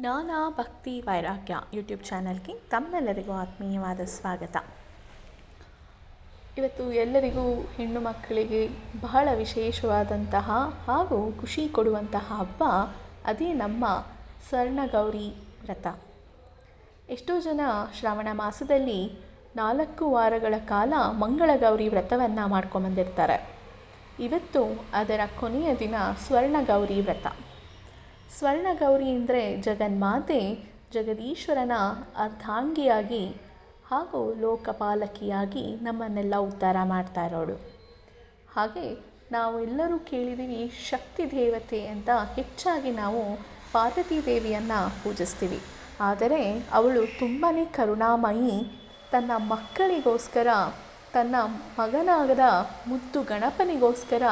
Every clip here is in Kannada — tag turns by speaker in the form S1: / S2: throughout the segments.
S1: ಜ್ಞಾನ ಭಕ್ತಿ ವೈರಾಗ್ಯ ಯೂಟ್ಯೂಬ್ ಚಾನಲ್ಗೆ ತಮ್ಮೆಲ್ಲರಿಗೂ ಆತ್ಮೀಯವಾದ ಸ್ವಾಗತ. ಇವತ್ತು ಎಲ್ಲರಿಗೂ ಹೆಣ್ಣು ಮಕ್ಕಳಿಗೆ ಬಹಳ ವಿಶೇಷವಾದಂತಹ ಹಾಗೂ ಖುಷಿ ಕೊಡುವಂತಹ ಹಬ್ಬ ಅದೇ ನಮ್ಮ ಸ್ವರ್ಣಗೌರಿ ವ್ರತ. ಎಷ್ಟೋ ಜನ ಶ್ರಾವಣ ಮಾಸದಲ್ಲಿ ನಾಲ್ಕು ವಾರಗಳ ಕಾಲ ಮಂಗಳಗೌರಿ ವ್ರತವನ್ನು ಮಾಡ್ಕೊಂಬಂದಿರ್ತಾರೆ. ಇವತ್ತು ಅದರ ಕೊನೆಯ ದಿನ ಸ್ವರ್ಣಗೌರಿ ವ್ರತ. ಸ್ವರ್ಣಗೌರಿ ಅಂದರೆ ಜಗನ್ಮಾತೆ, ಜಗದೀಶ್ವರನ ಅರ್ಧಾಂಗಿಯಾಗಿ ಹಾಗೂ ಲೋಕಪಾಲಕಿಯಾಗಿ ನಮ್ಮನ್ನೆಲ್ಲ ಉದ್ಧಾರ ಮಾಡ್ತಾ ಇರೋಳು. ಹಾಗೆ ನಾವು ಎಲ್ಲರೂ ಕೇಳಿದ್ದೀವಿ ಶಕ್ತಿ ದೇವತೆ ಅಂತ ಹೆಚ್ಚಾಗಿ ನಾವು ಪಾರ್ವತಿ ದೇವಿಯನ್ನು ಪೂಜಿಸ್ತೀವಿ. ಆದರೆ ಅವಳು ತುಂಬಾ ಕರುಣಾಮಯಿ, ತನ್ನ ಮಕ್ಕಳಿಗೋಸ್ಕರ, ತನ್ನ ಮಗನಾಗದ ಮುದ್ದು ಗಣಪನಿಗೋಸ್ಕರ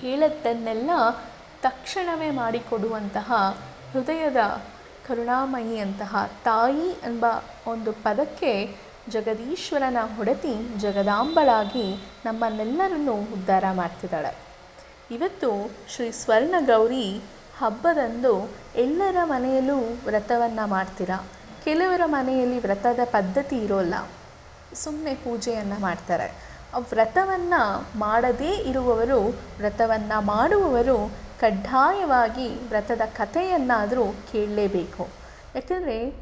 S1: ಕೇಳದ್ದನ್ನೆಲ್ಲ ತಕ್ಷಣವೇ ಮಾಡಿಕೊಡುವಂತಹ ಹೃದಯದ ಕರುಣಾಮಯಿಯಂತಹ ತಾಯಿ ಎಂಬ ಒಂದು ಪದಕ್ಕೆ ಜಗದೀಶ್ವರನ ಹೊಡೆತಿ ಜಗದಾಂಬಳಾಗಿ ನಮ್ಮನ್ನೆಲ್ಲರನ್ನು ಉದ್ಧಾರ ಮಾಡ್ತಿದ್ದಾಳೆ. ಇವತ್ತು ಶ್ರೀ ಸ್ವರ್ಣಗೌರಿ ಹಬ್ಬದಂದು ಎಲ್ಲರ ಮನೆಯಲ್ಲೂ ವ್ರತವನ್ನು ಮಾಡ್ತೀರಾ? ಕೆಲವರ ಮನೆಯಲ್ಲಿ ವ್ರತದ ಪದ್ಧತಿ ಇರೋಲ್ಲ. ಸುಮ್ಮನೆ ಪೂಜೆಯನ್ನು ಮಾಡ್ತಾರೆ. ವ್ರತವನ್ನು ಮಾಡದೇ ಇರುವವರು, ವ್ರತವನ್ನು ಮಾಡುವವರು ಕಡ್ಡಾಯವಾಗಿ ವ್ರತದ ಕಥೆಯನ್ನಾದರೂ ಕೇಳಲೇಬೇಕು. ಯಾಕೆಂದರೆ,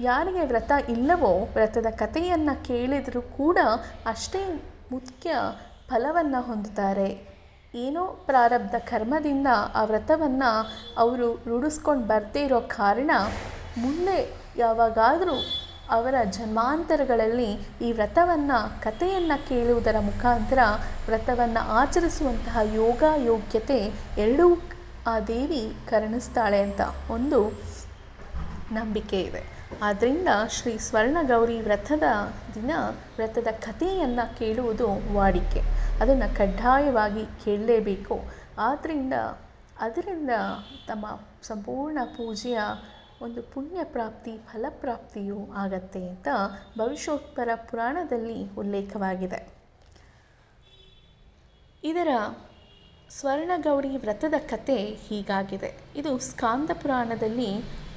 S1: ಯಾರಿಗೆ ವ್ರತ ಇಲ್ಲವೋ, ವ್ರತದ ಕಥೆಯನ್ನು ಕೇಳಿದರೂ ಕೂಡ ಅಷ್ಟೇ ಮುಖ್ಯ ಫಲವನ್ನು ಹೊಂದುತ್ತಾರೆ. ಏನೋ ಪ್ರಾರಬ್ಧ ಕರ್ಮದಿಂದ ಆ ವ್ರತವನ್ನು ಅವರು ರೂಢಿಸ್ಕೊಂಡು ಬರದೇ ಇರೋ ಕಾರಣ ಮುಂದೆ ಯಾವಾಗಾದರೂ ಅವರ ಜನ್ಮಾಂತರಗಳಲ್ಲಿ ಈ ವ್ರತವನ್ನು, ಕಥೆಯನ್ನು ಕೇಳುವುದರ ಮುಖಾಂತರ ವ್ರತವನ್ನು ಆಚರಿಸುವಂತಹ ಯೋಗ ಯೋಗ್ಯತೆ ಎರಡೂ ಆ ದೇವಿ ಕರುಣಿಸ್ತಾಳೆ ಅಂತ ಒಂದು ನಂಬಿಕೆ ಇದೆ. ಆದ್ದರಿಂದ ಶ್ರೀ ಸ್ವರ್ಣಗೌರಿ ವ್ರತದ ದಿನ ವ್ರತದ ಕಥೆಯನ್ನು ಕೇಳುವುದು ವಾಡಿಕೆ. ಅದನ್ನು ಕಡ್ಡಾಯವಾಗಿ ಕೇಳಲೇಬೇಕು. ಆದ್ದರಿಂದ ಅದರಿಂದ ತಮ್ಮ ಸಂಪೂರ್ಣ ಪೂಜೆಯ ಒಂದು ಪುಣ್ಯ ಪ್ರಾಪ್ತಿ ಫಲಪ್ರಾಪ್ತಿಯೂ ಆಗತ್ತೆ ಅಂತ ಭವಿಷ್ಯೋತ್ತರ ಪುರಾಣದಲ್ಲಿ ಉಲ್ಲೇಖವಾಗಿದೆ. ಇದರ ಸ್ವರ್ಣಗೌರಿ ವ್ರತದ ಕತೆ ಹೀಗಾಗಿದೆ. ಇದು ಸ್ಕಾಂದ ಪುರಾಣದಲ್ಲಿ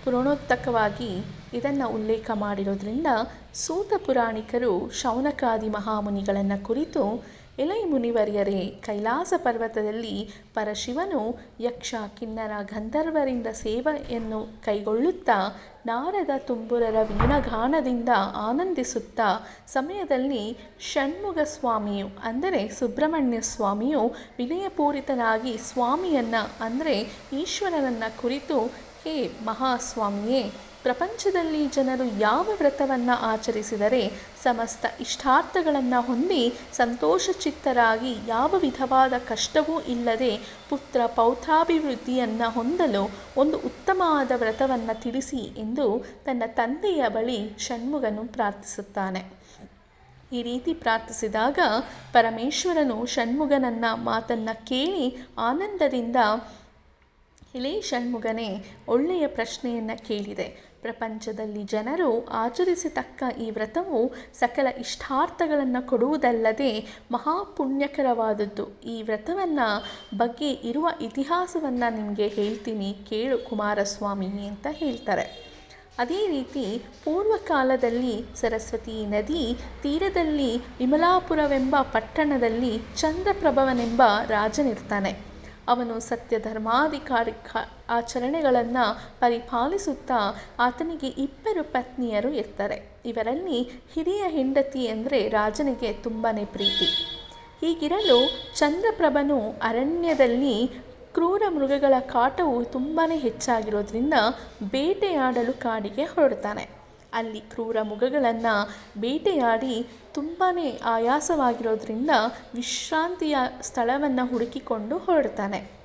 S1: ಪುರಾಣೋತ್ತಕವಾಗಿ ಇದನ್ನು ಉಲ್ಲೇಖ ಮಾಡಿರೋದ್ರಿಂದ ಸೂತ ಪುರಾಣಿಕರು ಶೌನಕಾದಿ ಮಹಾಮುನಿಗಳನ್ನು ಕುರಿತು ಎಲೈ ಮುನಿವರ್ಯರೇ, ಕೈಲಾಸ ಪರ್ವತದಲ್ಲಿ ಪರಶಿವನು ಯಕ್ಷ ಕಿನ್ನರ ಗಂಧರ್ವರಿಂದ ಸೇವೆಯನ್ನು ಕೈಗೊಳ್ಳುತ್ತಾ, ನಾರದ ತುಂಬುರರ ವೀಣಗಾನದಿಂದ ಆನಂದಿಸುತ್ತಾ, ಸಮಯದಲ್ಲಿ ಷಣ್ಮುಗ ಸ್ವಾಮಿಯು ಅಂದರೆ ಸುಬ್ರಹ್ಮಣ್ಯ ಸ್ವಾಮಿಯು ವಿನಯಪೂರಿತನಾಗಿ ಸ್ವಾಮಿಯನ್ನು ಅಂದರೆ ಈಶ್ವರನನ್ನು ಕುರಿತು, ಹೇ ಮಹಾಸ್ವಾಮಿಯೇ ಪ್ರಪಂಚದಲ್ಲಿ ಜನರು ಯಾವ ವ್ರತವನ್ನು ಆಚರಿಸಿದರೆ ಸಮಸ್ತ ಇಷ್ಟಾರ್ಥಗಳನ್ನು ಹೊಂದಿ ಸಂತೋಷಚಿತ್ತರಾಗಿ ಯಾವ ವಿಧವಾದ ಕಷ್ಟವೂ ಇಲ್ಲದೆ ಪುತ್ರ ಪೌತ್ರಾಭಿವೃದ್ಧಿಯನ್ನು ಹೊಂದಲು ಒಂದು ಉತ್ತಮವಾದ ವ್ರತವನ್ನು ತಿಳಿಸಿ ಎಂದು ತನ್ನ ತಂದೆಯ ಬಳಿ ಷಣ್ಮುಗನು ಪ್ರಾರ್ಥಿಸುತ್ತಾನೆ. ಈ ರೀತಿ ಪ್ರಾರ್ಥಿಸಿದಾಗ ಪರಮೇಶ್ವರನು ಷಣ್ಮುಗನನ್ನ ಮಾತನ್ನು ಕೇಳಿ ಆನಂದದಿಂದ, ಇಲೇ ಷಣ್ಮುಗನೇ, ಒಳ್ಳೆಯ ಪ್ರಶ್ನೆಯನ್ನು ಕೇಳಿದೆ. ಪ್ರಪಂಚದಲ್ಲಿ ಜನರು ಆಚರಿಸತಕ್ಕ ಈ ವ್ರತವು ಸಕಲ ಇಷ್ಟಾರ್ಥಗಳನ್ನು ಕೊಡುವುದಲ್ಲದೆ ಮಹಾಪುಣ್ಯಕರವಾದದ್ದು. ಈ ವ್ರತವನ್ನು ಬಗ್ಗೆ ಇರುವ ಇತಿಹಾಸವನ್ನು ನಿಮಗೆ ಹೇಳ್ತೀನಿ. ಕೇಳು ಕುಮಾರಸ್ವಾಮಿ ಅಂತ ಹೇಳ್ತಾರೆ. ಅದೇ ರೀತಿ ಪೂರ್ವಕಾಲದಲ್ಲಿ ಸರಸ್ವತಿ ನದಿ ತೀರದಲ್ಲಿ ವಿಮಲಾಪುರವೆಂಬ ಪಟ್ಟಣದಲ್ಲಿ ಚಂದ್ರಪ್ರಭವನೆಂಬ ರಾಜನಿರ್ತಾನೆ. ಅವನು ಸತ್ಯ ಧರ್ಮಾಧಿಕಾರಿ ಆಚರಣೆಗಳನ್ನು ಪರಿಪಾಲಿಸುತ್ತಾ ಆತನಿಗೆ ಇಬ್ಬರು ಪತ್ನಿಯರು ಇರ್ತಾರೆ. ಇವರಲ್ಲಿ ಹಿರಿಯ ಹೆಂಡತಿ ಅಂದರೆ ರಾಜನಿಗೆ ತುಂಬಾ ಪ್ರೀತಿ. ಹೀಗಿರಲು ಚಂದ್ರಪ್ರಭನು ಅರಣ್ಯದಲ್ಲಿ ಕ್ರೂರ ಮೃಗಗಳ ಕಾಟವು ತುಂಬಾ ಹೆಚ್ಚಾಗಿರೋದ್ರಿಂದ ಬೇಟೆಯಾಡಲು ಕಾಡಿಗೆ ಹೊರಡ್ತಾನೆ. ಅಲ್ಲಿ ಕ್ರೂರ ಮೃಗಗಳನ್ನು ಬೇಟೆಯಾಡಿ ತುಂಬಾ ಆಯಾಸವಾಗಿರೋದ್ರಿಂದ ವಿಶ್ರಾಂತಿಯ ಸ್ಥಳವನ್ನು ಹುಡುಕಿಕೊಂಡು ಹೊರಡ್ತಾನೆ.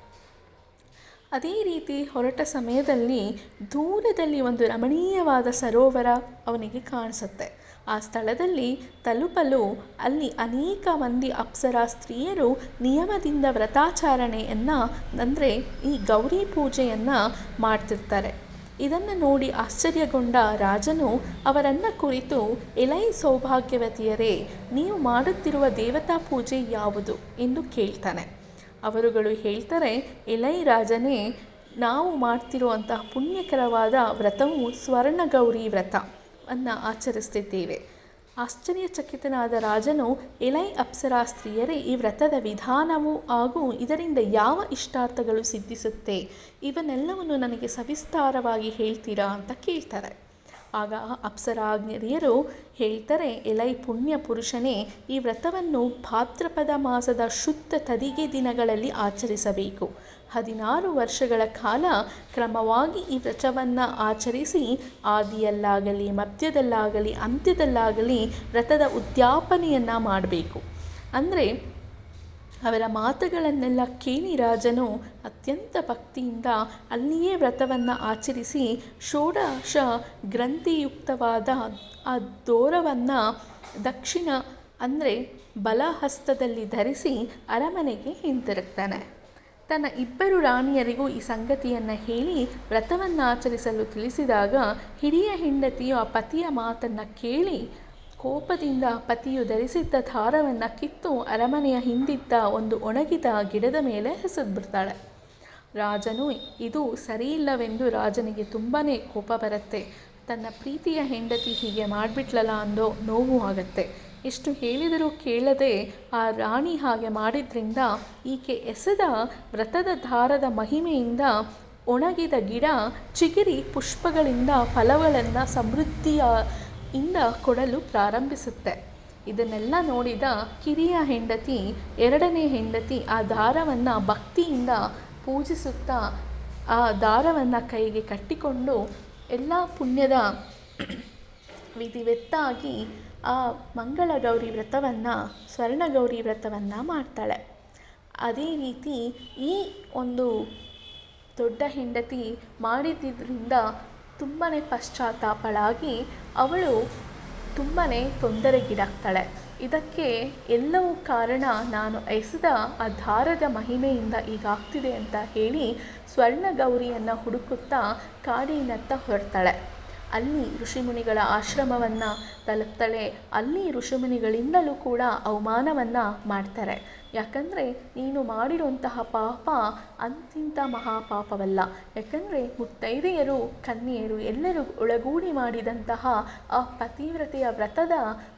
S1: ಅದೇ ರೀತಿ ಹೊರಟ ಸಮಯದಲ್ಲಿ ದೂರದಲ್ಲಿ ಒಂದು ರಮಣೀಯವಾದ ಸರೋವರ ಅವನಿಗೆ ಕಾಣಿಸುತ್ತೆ. ಆ ಸ್ಥಳದಲ್ಲಿ ತಲುಪಲು ಅಲ್ಲಿ ಅನೇಕ ಮಂದಿ ಅಪ್ಸರಾ ಸ್ತ್ರೀಯರು ನಿಯಮದಿಂದ ವ್ರತಾಚರಣೆಯನ್ನು, ಅಂದರೆ ಈ ಗೌರಿ ಪೂಜೆಯನ್ನು ಮಾಡ್ತಿರ್ತಾರೆ. ಇದನ್ನು ನೋಡಿ ಆಶ್ಚರ್ಯಗೊಂಡ ರಾಜನು ಅವರನ್ನು ಕುರಿತು, ಎಲೈ ಸೌಭಾಗ್ಯವತಿಯರೇ, ನೀವು ಮಾಡುತ್ತಿರುವ ದೇವತಾ ಪೂಜೆ ಯಾವುದು? ಎಂದು ಕೇಳ್ತಾನೆ. ಅವರುಗಳು ಹೇಳ್ತಾರೆ, ಎಲೈ ರಾಜನೇ, ನಾವು ಮಾಡ್ತಿರುವಂತಹ ಪುಣ್ಯಕರವಾದ ವ್ರತವು ಸ್ವರ್ಣಗೌರಿ ವ್ರತ ಅನ್ನು ಆಚರಿಸ್ತಿದ್ದೇವೆ. ಆಶ್ಚರ್ಯಚಕಿತನಾದ ರಾಜನು, ಎಲೈ ಅಪ್ಸರಾ ಸ್ತ್ರೀಯರೇ, ಈ ವ್ರತದ ವಿಧಾನವು ಹಾಗೂ ಇದರಿಂದ ಯಾವ ಇಷ್ಟಾರ್ಥಗಳು ಸಿದ್ಧಿಸುತ್ತೆ? ಇವನ್ನೆಲ್ಲವನ್ನು ನನಗೆ ಸವಿಸ್ತಾರವಾಗಿ ಹೇಳ್ತೀರಾ? ಅಂತ ಕೇಳ್ತಾರೆ. ಆಗ ಅಪ್ಸರಾಜ್ಞರಿಯರು ಹೇಳ್ತಾರೆ, ಎಲೈ ಪುಣ್ಯ ಪುರುಷನೇ, ಈ ವ್ರತವನ್ನು ಭಾದ್ರಪದ ಮಾಸದ ಶುದ್ಧ ತದಿಗೆ ದಿನಗಳಲ್ಲಿ ಆಚರಿಸಬೇಕು. ಹದಿನಾರು ವರ್ಷಗಳ ಕಾಲ ಕ್ರಮವಾಗಿ ಈ ವ್ರತವನ್ನು ಆಚರಿಸಿ, ಆದಿಯಲ್ಲಾಗಲಿ, ಮಧ್ಯದಲ್ಲಾಗಲಿ, ಅಂತ್ಯದಲ್ಲಾಗಲಿ ವ್ರತದ ಉದ್ಯಾಪನೆಯನ್ನು ಮಾಡಬೇಕು. ಅಂದರೆ ಅವರ ಮಾತುಗಳನ್ನೆಲ್ಲ ಕೇಳಿ ರಾಜನು ಅತ್ಯಂತ ಭಕ್ತಿಯಿಂದ ಅಲ್ಲಿಯೇ ವ್ರತವನ್ನು ಆಚರಿಸಿ ಷೋಡಶ ಗ್ರಂಥಿಯುಕ್ತವಾದ ಆ ದೋರವನ್ನು ದಕ್ಷಿಣ ಅಂದರೆ ಬಲಹಸ್ತದಲ್ಲಿ ಧರಿಸಿ ಅರಮನೆಗೆ ಹಿಂತಿರುಗ್ತಾನೆ. ತನ್ನ ಇಬ್ಬರು ರಾಣಿಯರಿಗೂ ಈ ಸಂಗತಿಯನ್ನು ಹೇಳಿ ವ್ರತವನ್ನು ಆಚರಿಸಲು ತಿಳಿಸಿದಾಗ ಹಿರಿಯ ಹೆಂಡತಿಯು ಆ ಪತಿಯ ಮಾತನ್ನು ಕೇಳಿ ಕೋಪದಿಂದ ಪತಿಯು ಧರಿಸಿದ್ದ ದಾರವನ್ನು ಕಿತ್ತು ಅರಮನೆಯ ಹಿಂದಿದ್ದ ಒಂದು ಒಣಗಿದ ಗಿಡದ ಮೇಲೆ ಎಸೆದ್ಬಿಡ್ತಾಳೆ. ರಾಜನು, ಇದು ಸರಿಯಿಲ್ಲವೆಂದು ರಾಜನಿಗೆ ತುಂಬಾ ಕೋಪ ಬರುತ್ತೆ. ತನ್ನ ಪ್ರೀತಿಯ ಹೆಂಡತಿ ಹೀಗೆ ಮಾಡಿಬಿಟ್ಲಲ್ಲ ಅಂದೋ ನೋವು ಆಗುತ್ತೆ. ಎಷ್ಟು ಹೇಳಿದರೂ ಕೇಳದೆ ಆ ರಾಣಿ ಹಾಗೆ ಮಾಡಿದ್ರಿಂದ ಈಕೆ ಎಸೆದ ವ್ರತದ ದಾರದ ಮಹಿಮೆಯಿಂದ ಒಣಗಿದ ಗಿಡ ಚಿಗಿರಿ ಪುಷ್ಪಗಳಿಂದ ಫಲಗಳನ್ನು ಸಮೃದ್ಧಿಯ ಇಂದ ಕೊಡಲು ಪ್ರಾರಂಭಿಸುತ್ತೆ. ಇದನ್ನೆಲ್ಲ ನೋಡಿದ ಕಿರಿಯ ಹೆಂಡತಿ, ಎರಡನೇ ಹೆಂಡತಿ ಆ ದಾರವನ್ನು ಭಕ್ತಿಯಿಂದ ಪೂಜಿಸುತ್ತಾ ಆ ದಾರವನ್ನು ಕೈಗೆ ಕಟ್ಟಿಕೊಂಡು ಎಲ್ಲ ಪುಣ್ಯದ ವಿಧಿವೆತ್ತಾಗಿ ಆ ಮಂಗಳ ಗೌರಿ ವ್ರತವನ್ನು, ಸ್ವರ್ಣಗೌರಿ ವ್ರತವನ್ನು ಮಾಡ್ತಾಳೆ. ಅದೇ ರೀತಿ ಈ ಒಂದು ದೊಡ್ಡ ಹೆಂಡತಿ ಮಾಡಿದ್ದರಿಂದ ತುಂಬಾ ಪಶ್ಚಾತ್ತಾಪಳಾಗಿ ಅವಳು ತುಂಬಾ ತೊಂದರೆಗೀಡಾಗ್ತಾಳೆ. ಇದಕ್ಕೆ ಎಲ್ಲವೂ ಕಾರಣ ನಾನು ಎಸೆದ ಆ ದಾರದ ಮಹಿಮೆಯಿಂದ ಈಗಾಗ್ತಿದೆ ಅಂತ ಹೇಳಿ ಸ್ವರ್ಣಗೌರಿಯನ್ನು ಹುಡುಕುತ್ತಾ ಕಾಡಿನತ್ತ ಹೊರಡ್ತಾಳೆ. ಅಲ್ಲಿ ಋಷಿಮುನಿಗಳ ಆಶ್ರಮವನ್ನು ತಲುಪ್ತಾಳೆ. ಅಲ್ಲಿ ಋಷಿಮುನಿಗಳಿಂದಲೂ ಕೂಡ ಅವಮಾನವನ್ನು ಮಾಡ್ತಾರೆ. ಯಾಕಂದರೆ ನೀನು ಮಾಡಿರುವಂತಹ ಪಾಪ ಅಂತಿಂತ ಮಹಾಪಾಪವಲ್ಲ. ಯಾಕಂದರೆ ಮುತ್ತೈದೆಯರು, ಕನ್ಯೆಯರು ಎಲ್ಲರೂ ಒಳಗೂಡಿ ಮಾಡಿದಂತಹ ಆ ಪತಿವ್ರತೆಯ ವ್ರತದ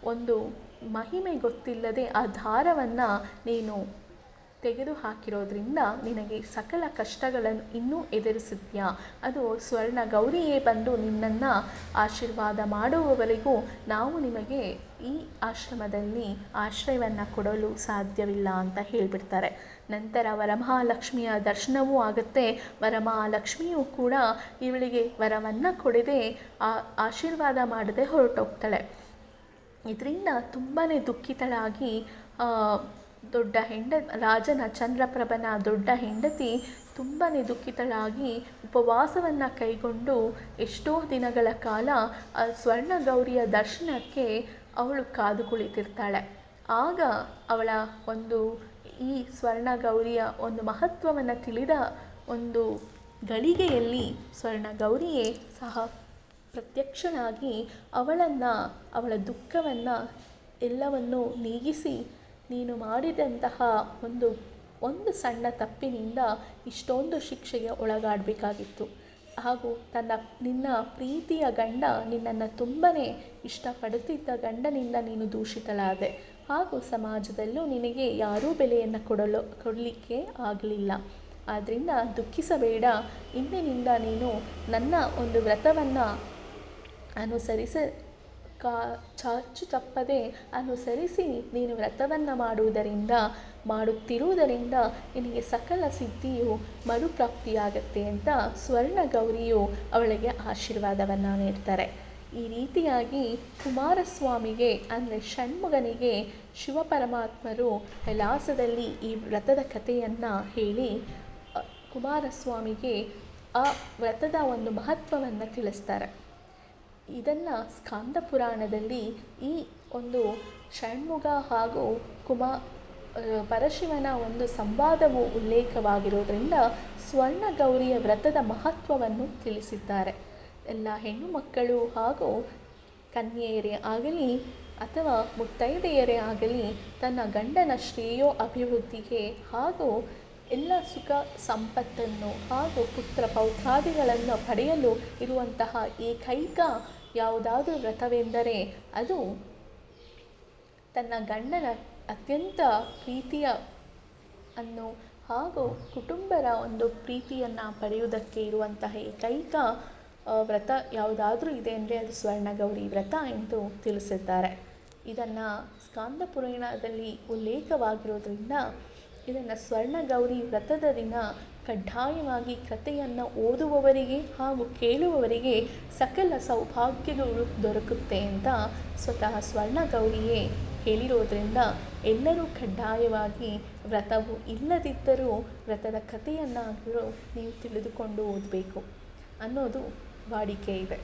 S1: ಒಂದು ಮಹಿಮೆ ಗೊತ್ತಿಲ್ಲದೆ ಆ ದಾರವನ್ನು ನೀನು ತೆಗೆದು ಹಾಕಿರೋದ್ರಿಂದ ನಿನಗೆ ಸಕಲ ಕಷ್ಟಗಳನ್ನು ಇನ್ನೂ ಎದುರಿಸಿದ್ಯಾ? ಅದು ಸ್ವರ್ಣ ಗೌರಿಯೇ ಬಂದು ನಿನ್ನನ್ನು ಆಶೀರ್ವಾದ ಮಾಡುವವರೆಗೂ ನಾವು ನಿಮಗೆ ಈ ಆಶ್ರಮದಲ್ಲಿ ಆಶ್ರಯವನ್ನು ಕೊಡಲು ಸಾಧ್ಯವಿಲ್ಲ ಅಂತ ಹೇಳಿಬಿಡ್ತಾರೆ. ನಂತರ ವರಮಹಾಲಕ್ಷ್ಮಿಯ ದರ್ಶನವೂ ಆಗುತ್ತೆ. ವರಮಹಾಲಕ್ಷ್ಮಿಯೂ ಕೂಡ ಇವಳಿಗೆ ವರವನ್ನು ಕೊಡದೆ ಆಶೀರ್ವಾದ ಮಾಡದೆ ಹೊರಟೋಗ್ತಾಳೆ. ಇದರಿಂದ ತುಂಬಾ ದುಃಖಿತಳಾಗಿ ದೊಡ್ಡ ಹೆಂಡ, ರಾಜನ ಚಂದ್ರಪ್ರಭನ ದೊಡ್ಡ ಹೆಂಡತಿ ತುಂಬಾ ದುಃಖಿತಳಾಗಿ ಉಪವಾಸವನ್ನು ಕೈಗೊಂಡು ಎಷ್ಟೋ ದಿನಗಳ ಕಾಲ ಆ ಸ್ವರ್ಣಗೌರಿಯ ದರ್ಶನಕ್ಕೆ ಅವಳು ಕಾದು ಕುಳಿತಿರ್ತಾಳೆ ಆಗ ಅವಳ ಒಂದು, ಈ ಸ್ವರ್ಣಗೌರಿಯ ಒಂದು ಮಹತ್ವವನ್ನು ತಿಳಿದ ಒಂದು ಗಳಿಗೆಯಲ್ಲಿ ಸ್ವರ್ಣಗೌರಿಯೇ ಸಹ ಪ್ರತ್ಯಕ್ಷನಾಗಿ ಅವಳನ್ನು, ಅವಳ ದುಃಖವನ್ನು ಎಲ್ಲವನ್ನೂ ನೀಗಿಸಿ ನೀನು ಮಾಡಿದಂತಹ ಒಂದು ಒಂದು ಸಣ್ಣ ತಪ್ಪಿನಿಂದ ಇಷ್ಟೊಂದು ಶಿಕ್ಷೆಗೆ ಒಳಗಾಡಬೇಕಾಗಿತ್ತು. ಹಾಗೂ ತನ್ನ, ನಿನ್ನ ಪ್ರೀತಿಯ ಗಂಡ ನಿನ್ನನ್ನು ತುಂಬಾ ಇಷ್ಟಪಡುತ್ತಿದ್ದ ಗಂಡನಿಂದ ನೀನು ದೂಷಿತಳಾದೆ. ಹಾಗೂ ಸಮಾಜದಲ್ಲೂ ನಿನಗೆ ಯಾರೂ ಬೆಲೆಯನ್ನು ಕೊಡಲು, ಕೊಡಲಿಕ್ಕೆ ಆಗಲಿಲ್ಲ. ಆದ್ದರಿಂದ ದುಃಖಿಸಬೇಡ. ಇಂದಿನಿಂದ ನೀನು ನನ್ನ ಒಂದು ವ್ರತವನ್ನು ಅನುಸರಿಸ ಕಾ ಚಾಚು ತಪ್ಪದೆ ಅನುಸರಿಸಿ ನೀನು ವ್ರತವನ್ನು ಮಾಡುವುದರಿಂದ, ಮಾಡುತ್ತಿರುವುದರಿಂದ ನಿನಗೆ ಸಕಲ ಸಿದ್ಧಿಯು ಮರುಪ್ರಾಪ್ತಿಯಾಗತ್ತೆ ಅಂತ ಸ್ವರ್ಣ ಗೌರಿಯು ಅವಳಿಗೆ ಆಶೀರ್ವಾದವನ್ನು ನೀಡ್ತಾರೆ. ಈ ರೀತಿಯಾಗಿ ಕುಮಾರಸ್ವಾಮಿಗೆ, ಅಂದರೆ ಷಣ್ಮುಗನಿಗೆ ಶಿವಪರಮಾತ್ಮರು ಕೈಲಾಸದಲ್ಲಿ ಈ ವ್ರತದ ಕಥೆಯನ್ನು ಹೇಳಿ ಕುಮಾರಸ್ವಾಮಿಗೆ ಆ ವ್ರತದ ಒಂದು ಮಹತ್ವವನ್ನು ತಿಳಿಸ್ತಾರೆ. ಇದನ್ನು ಸ್ಕಾಂದ ಪುರಾಣದಲ್ಲಿ ಈ ಒಂದು ಷಣ್ಮುಗ ಹಾಗೂ ಕುಮಾ ಪರಶಿವನ ಒಂದು ಸಂವಾದವು ಉಲ್ಲೇಖವಾಗಿರೋದ್ರಿಂದ ಸ್ವರ್ಣ ಗೌರಿಯ ವ್ರತದ ಮಹತ್ವವನ್ನು ತಿಳಿಸಿದ್ದಾರೆ. ಎಲ್ಲ ಹೆಣ್ಣು ಮಕ್ಕಳು ಹಾಗೂ ಕನ್ಯೆಯರೇ ಆಗಲಿ ಅಥವಾ ಮುತ್ತೈದೆಯರೇ ಆಗಲಿ ತನ್ನ ಗಂಡನ ಶ್ರೇಯೋ ಅಭಿವೃದ್ಧಿಗೆ ಹಾಗೂ ಎಲ್ಲ ಸುಖ ಸಂಪತ್ತನ್ನು ಹಾಗೂ ಪುತ್ರ ಪೌತ್ರಾದಿಗಳನ್ನು ಪಡೆಯಲು ಇರುವಂತಹ ಏಕೈಕ ಯಾವುದಾದರೂ ವ್ರತವೆಂದರೆ ಅದು ತನ್ನ ಗಂಡನ ಅತ್ಯಂತ ಪ್ರೀತಿಯ ಅನ್ನು ಹಾಗೂ ಕುಟುಂಬರ ಒಂದು ಪ್ರೀತಿಯನ್ನು ಪಡೆಯುವುದಕ್ಕೆ ಇರುವಂತಹ ಏಕೈಕ ವ್ರತ ಯಾವುದಾದ್ರೂ ಇದೆ ಅಂದರೆ ಅದು ಸ್ವರ್ಣಗೌರಿ ವ್ರತ ಎಂದು ತಿಳಿಸಿದ್ದಾರೆ. ಇದನ್ನು ಸ್ಕಾಂದ ಪುರಾಣದಲ್ಲಿ ಉಲ್ಲೇಖವಾಗಿರೋದ್ರಿಂದ ಇದನ್ನು ಸ್ವರ್ಣಗೌರಿ ವ್ರತದ ದಿನ ಕಡ್ಡಾಯವಾಗಿ ಕಥೆಯನ್ನು ಓದುವವರಿಗೆ ಹಾಗೂ ಕೇಳುವವರಿಗೆ ಸಕಲ ಸೌಭಾಗ್ಯಗಳು ದೊರಕುತ್ತೆ ಅಂತ ಸ್ವತಃ ಸ್ವರ್ಣಗೌರಿಯೇ ಹೇಳಿರೋದ್ರಿಂದ ಎಲ್ಲರೂ ಕಡ್ಡಾಯವಾಗಿ ವ್ರತವು ಇಲ್ಲದಿದ್ದರೂ ವ್ರತದ ಕಥೆಯನ್ನಾದರೂ ನೀವು ತಿಳಿದುಕೊಂಡು ಓದಬೇಕು ಅನ್ನೋದು ವಾಡಿಕೆ ಇದೆ.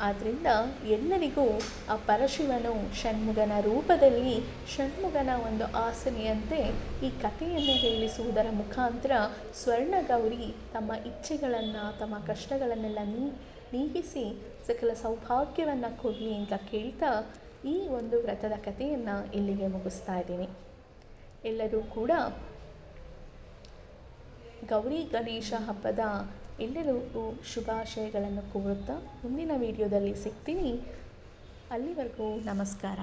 S1: ಆದ್ದರಿಂದ ಎಲ್ಲರಿಗೂ ಆ ಪರಶಿವನು ಷಣ್ಮುಗನ ರೂಪದಲ್ಲಿ ಷಣ್ಮುಗನ ಒಂದು ಆಸನೆಯಂತೆ ಈ ಕಥೆಯನ್ನು ಹೇಳಿಸುವುದರ ಮುಖಾಂತರ ಸ್ವರ್ಣಗೌರಿ ತಮ್ಮ ಇಚ್ಛೆಗಳನ್ನು, ತಮ್ಮ ಕಷ್ಟಗಳನ್ನೆಲ್ಲ ನೀ, ನೀಗಿಸಿ ಸಕಲ ಸೌಭಾಗ್ಯವನ್ನು ಕೊಡಲಿ ಅಂತ ಕೇಳ್ತಾ ಈ ಒಂದು ವ್ರತದ ಕಥೆಯನ್ನು ಇಲ್ಲಿಗೆ ಮುಗಿಸ್ತಾ ಇದ್ದೀನಿ. ಎಲ್ಲರೂ ಕೂಡ ಗೌರಿ ಗಣೇಶ ಹಬ್ಬದ ಎಲ್ಲರಿಗೂ ಶುಭಾಶಯಗಳನ್ನು ಕೋರುತ್ತಾ ಮುಂದಿನ ವಿಡಿಯೋದಲ್ಲಿ ಸಿಗ್ತೀನಿ. ಅಲ್ಲಿವರೆಗೂ ನಮಸ್ಕಾರ.